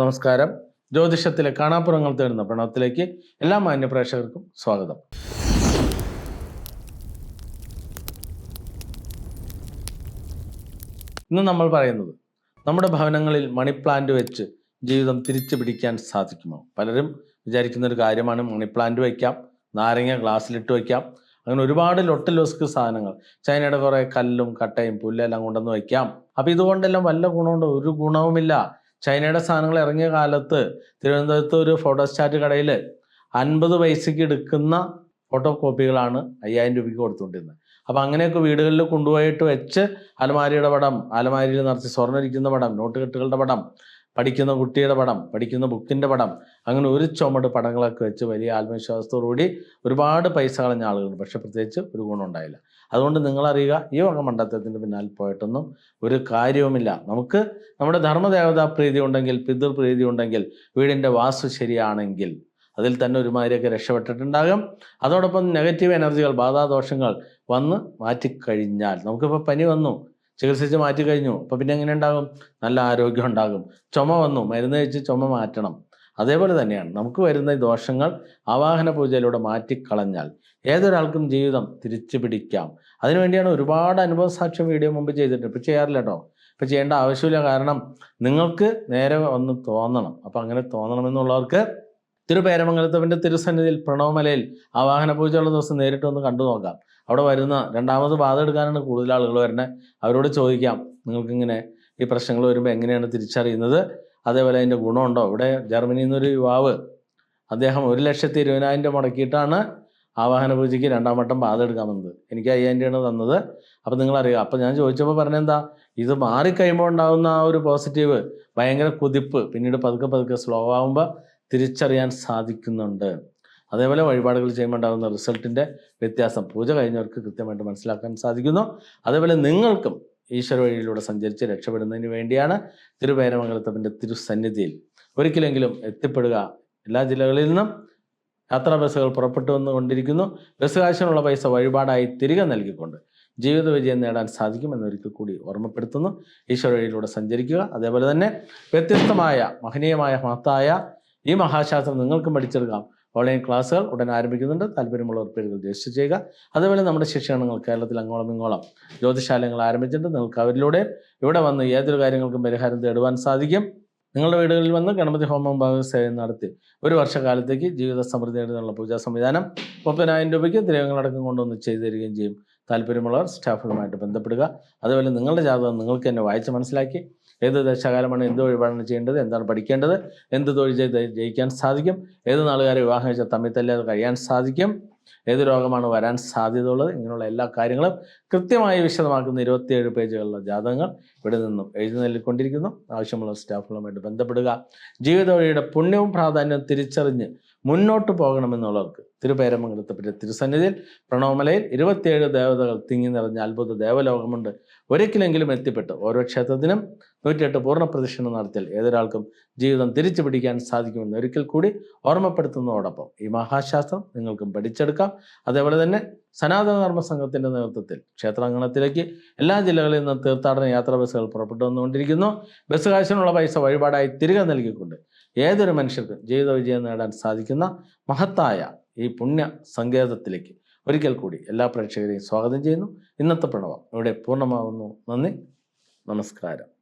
നമസ്കാരം. ജ്യോതിഷത്തിലെ കാണാപ്പുറങ്ങൾ തേടുന്ന പ്രണവത്തിലേക്ക് എല്ലാ മാന്യ പ്രേക്ഷകർക്കും സ്വാഗതം. ഇന്ന് നമ്മൾ പറയുന്നത് നമ്മുടെ ഭവനങ്ങളിൽ മണി പ്ലാന്റ് വെച്ച് ജീവിതം തിരിച്ചു പിടിക്കാൻ സാധിക്കുമോ? പലരും വിചാരിക്കുന്ന ഒരു കാര്യമാണ് മണി പ്ലാന്റ് വയ്ക്കാം നാരങ്ങ ഗ്ലാസ്സിലിട്ട് വയ്ക്കാം അങ്ങനെ ഒരുപാട് ലൊട്ട് ലോസ്ക് സാധനങ്ങൾ. ചൈനയുടെ കുറേ കല്ലും കട്ടയും പുല്ലെല്ലാം കൊണ്ടുവന്ന് വയ്ക്കാം അപ്പം ഇതുകൊണ്ടെല്ലാം വല്ല ഗുണമുണ്ടോ? ഒരു ഗുണവുമില്ല. ചൈനയുടെ സാധനങ്ങൾ ഇറങ്ങിയ കാലത്ത് തിരുവനന്തപുരത്ത് ഒരു ഫോട്ടോസ്റ്റാറ്റ് കടയിൽ അൻപത് പൈസയ്ക്ക് എടുക്കുന്ന ഫോട്ടോ കോപ്പികളാണ് അയ്യായിരം രൂപയ്ക്ക് കൊടുത്തുകൊണ്ടിരുന്നത്. അപ്പം അങ്ങനെയൊക്കെ വീടുകളിൽ കൊണ്ടുപോയിട്ട് വെച്ച് അലമാരിയുടെ പടം അലമാരിയിൽ നിറച്ച് സ്വർണിരിക്കുന്ന പടം നോട്ട് കെട്ടുകളുടെ പടം പഠിക്കുന്ന കുട്ടിയുടെ പടം പഠിക്കുന്ന ബുക്കിന്റെ പടം അങ്ങനെ ഒരു ചുമട് പടങ്ങളൊക്കെ വെച്ച് വലിയ ആത്മവിശ്വാസത്തോടുകൂടി ഒരുപാട് പൈസ കളഞ്ഞ ആളുകളുണ്ട്. പക്ഷെ പ്രത്യേകിച്ച് ഒരു ഗുണമുണ്ടായില്ല അതുകൊണ്ട് നിങ്ങളറിയുക ഈ വക മണ്ഡലത്തിന്റെ പിന്നാലെ പോയിട്ടൊന്നും ഒരു കാര്യവുമില്ല. നമുക്ക് നമ്മുടെ ധർമ്മദേവതാ പ്രീതി ഉണ്ടെങ്കിൽ പിതൃപ്രീതി ഉണ്ടെങ്കിൽ വീടിന്റെ വാസ്തു ശരിയാണെങ്കിൽ അതിൽ തന്നെ ഒരുമാതിരിയൊക്കെ രക്ഷപ്പെട്ടിട്ടുണ്ടാകും. അതോടൊപ്പം നെഗറ്റീവ് എനർജികൾ ബാധാദോഷങ്ങൾ വന്ന് മാറ്റിക്കഴിഞ്ഞാൽ നമുക്കിപ്പോൾ പനി വന്നു. ചികിത്സിച്ച് മാറ്റി കഴിഞ്ഞു. അപ്പോൾ പിന്നെ എങ്ങനെ ഉണ്ടാകും? നല്ല ആരോഗ്യം ഉണ്ടാകും. ചുമ വന്നു. മരുന്ന് കഴിച്ച് ചുമ മാറ്റണം. അതേപോലെ തന്നെയാണ്. നമുക്ക് വരുന്ന ദോഷങ്ങൾ ആവാഹന പൂജയിലൂടെ മാറ്റിക്കളഞ്ഞാൽ ഏതൊരാൾക്കും ജീവിതം തിരിച്ചു പിടിക്കാം. അതിനുവേണ്ടിയാണ് ഒരുപാട് അനുഭവ സാക്ഷ്യം വീഡിയോ മുമ്പ് ചെയ്തിട്ടുണ്ട്. ഇപ്പം ചെയ്യാറില്ല കേട്ടോ. ഇപ്പം ചെയ്യേണ്ട ആവശ്യമില്ല. കാരണം നിങ്ങൾക്ക് നേരെ ഒന്ന് തോന്നണം. അപ്പം അങ്ങനെ തോന്നണമെന്നുള്ളവർക്ക് തിരുപേരമംഗലത്തവന്റെ തിരുസന്നിധിയിൽ പ്രണവമലയിൽ ആവാഹന പൂജയുള്ള ദിവസം നേരിട്ട് ഒന്ന് കണ്ടു നോക്കാം. അവിടെ വരുന്ന രണ്ടാമത് ബാധ എടുക്കാനാണ് കൂടുതൽ ആളുകൾ വരുന്നത് അവരോട് ചോദിക്കാം നിങ്ങൾക്കിങ്ങനെ ഈ പ്രശ്നങ്ങൾ വരുമ്പോൾ എങ്ങനെയാണ് തിരിച്ചറിയുന്നത്? അതേപോലെ അതിന്റെ ഗുണമുണ്ടോ? ഇവിടെ ജർമ്മനിയിൽ നിന്നൊരു യുവാവ് അദ്ദേഹം ഒരു ലക്ഷത്തി ഇരുപതിനായിരം രൂപ മുടക്കിയിട്ടാണ് ആവാഹന പൂജയ്ക്ക് രണ്ടാം വട്ടം ബാധ എടുക്കാൻ വന്നത്. എനിക്ക് അയ്യായിരം തന്നത്. അപ്പം നിങ്ങളറിയുക. അപ്പം ഞാൻ ചോദിച്ചപ്പോൾ പറഞ്ഞെന്താ? ഇത് മാറിക്കഴിയുമ്പോൾ ഉണ്ടാകുന്ന ആ ഒരു പോസിറ്റീവ് ഭയങ്കര കുതിപ്പ് പിന്നീട് പതുക്കെ പതുക്കെ സ്ലോ ആകുമ്പോൾ തിരിച്ചറിയാൻ സാധിക്കുന്നുണ്ട്. അതേപോലെ വഴിപാടുകൾ ചെയ്യുമ്പോൾ ഉണ്ടാകുന്ന റിസൾട്ടിന്റെ വ്യത്യാസം പൂജ കഴിഞ്ഞവർക്ക് കൃത്യമായിട്ട് മനസ്സിലാക്കാൻ സാധിക്കുന്നു. അതേപോലെ നിങ്ങൾക്കും ഈശ്വര വഴിയിലൂടെ സഞ്ചരിച്ച് രക്ഷപ്പെടുന്നതിന് വേണ്ടിയാണ് തിരുവേരമംഗലത്തപ്പന്റെ തിരുസന്നിധിയിൽ ഒരിക്കലെങ്കിലും എത്തിപ്പെടുക. എല്ലാ ജില്ലകളിൽ നിന്നും യാത്രാ ബസ്സുകൾ പുറപ്പെട്ടു വന്നുകൊണ്ടിരിക്കുന്നു. ബസ് കാശിനുള്ള പൈസ വഴിപാടായി തിരികെ നൽകിക്കൊണ്ട് ജീവിത വിജയം നേടാൻ സാധിക്കുമെന്നൊരിക്കൽ കൂടി ഓർമ്മപ്പെടുത്തുന്നു. ഈശ്വര വഴിയിലൂടെ സഞ്ചരിക്കുക. അതേപോലെ തന്നെ വ്യത്യസ്തമായ മഹനീയമായ മഹത്തായ ഈ മഹാശാസ്ത്രം നിങ്ങൾക്കും പഠിച്ചെടുക്കാം. ഓൺലൈൻ ക്ലാസ്സുകൾ ഉടൻ ആരംഭിക്കുന്നുണ്ട്. താല്പര്യമുള്ളവർ പേരുകൾ രജിസ്റ്റർ ചെയ്യുക. അതുപോലെ നമ്മുടെ ശിക്ഷണങ്ങൾ കേരളത്തിൽ അങ്ങോളം ഇങ്ങോളം ജ്യോതിശാലയങ്ങൾ ആരംഭിച്ചിട്ടുണ്ട്. നിങ്ങൾക്ക് അവരിലൂടെ ഇവിടെ വന്ന് ഏതൊരു കാര്യങ്ങൾക്കും പരിഹാരം തേടുവാൻ സാധിക്കും. നിങ്ങളുടെ വീടുകളിൽ വന്ന് ഗണപതി ഹോമം ഭാഗസേവനം നടത്തി ഒരു വർഷക്കാലത്തേക്ക് ജീവിത സമൃദ്ധി നേടുന്നതിനുള്ള പൂജാ സംവിധാനം മുപ്പതിനായിരം രൂപയ്ക്ക് ദ്രവങ്ങളടക്കം കൊണ്ടുവന്ന് ചെയ്തു തരികയും ചെയ്യും. താല്പര്യമുള്ളവർ സ്റ്റാഫുകളുമായിട്ട് ബന്ധപ്പെടുക. അതുപോലെ നിങ്ങളുടെ ജാതകം നിങ്ങൾക്ക് തന്നെ വായിച്ച് മനസ്സിലാക്കി. ഏത് ദശകാലമാണ് എന്ത് വഴിപാടാണ് ചെയ്യേണ്ടത്? എന്താണ് പഠിക്കേണ്ടത്? എന്ത് തൊഴിൽ ചെയ്ത് ജയിക്കാൻ സാധിക്കും? ഏത് നാളുകാരെ വിവാഹം കഴിച്ചാൽ തമ്മിൽ തല്ലാതെ കഴിയാൻ സാധിക്കും? ഏത് രോഗമാണ് വരാൻ സാധ്യതയുള്ളത്? ഇങ്ങനെയുള്ള എല്ലാ കാര്യങ്ങളും കൃത്യമായി വിശദമാക്കുന്ന ഇരുപത്തിയേഴ് പേജുകളുള്ള ജാതകങ്ങൾ ഇവിടെ നിന്നും എഴുതി ആവശ്യമുള്ള സ്റ്റാഫുകളുമായിട്ട് ബന്ധപ്പെടുക. ജീവിതവഴിയുടെ പുണ്യവും പ്രാധാന്യവും തിരിച്ചറിഞ്ഞ് മുന്നോട്ട് പോകണമെന്നുള്ളവർക്ക് തിരുപേരമംഗലത്തെ തിരുസന്നിധിയിൽ പ്രണവമലയിൽ ഇരുപത്തിയേഴ് ദേവതകൾ തിങ്ങി നിറഞ്ഞ അത്ഭുത ദേവലോകമുണ്ട്. ഒരിക്കലെങ്കിലും എത്തിപ്പെട്ട് ഓരോ ക്ഷേത്രത്തിനും നൂറ്റിയെട്ട് പൂർണ പ്രദക്ഷിണം നടത്തിയാൽ ഏതൊരാൾക്കും ജീവിതം തിരിച്ചു പിടിക്കാൻ സാധിക്കുമെന്ന് ഒരിക്കൽ കൂടി ഓർമ്മപ്പെടുത്തുന്നതോടൊപ്പം ഈ മഹാശാസ്ത്രം നിങ്ങൾക്കും പഠിച്ചെടുക്കാം. അതേപോലെ തന്നെ സനാതന ധർമ്മ സംഘത്തിന്റെ നേതൃത്വത്തിൽ ക്ഷേത്രാങ്കണത്തിലേക്ക് എല്ലാ ജില്ലകളിൽ നിന്നും തീർത്ഥാടന യാത്രാ ബസ്സുകൾ പുറപ്പെട്ടു വന്നുകൊണ്ടിരിക്കുന്നു. ബസ് കാശിനുള്ള പൈസ വഴിപാടായി തിരികെ നൽകിക്കൊണ്ട് ഏതൊരു മനുഷ്യർക്കും ജീവിത വിജയം നേടാൻ സാധിക്കുന്ന മഹത്തായ ഈ പുണ്യ സങ്കേതത്തിലേക്ക്. ഒരിക്കൽ കൂടി എല്ലാ പ്രേക്ഷകരെയും സ്വാഗതം ചെയ്യുന്നു. ഇന്നത്തെ പ്രണവം ഇവിടെ പൂർണമാകുന്നു നന്ദി. നമസ്കാരം.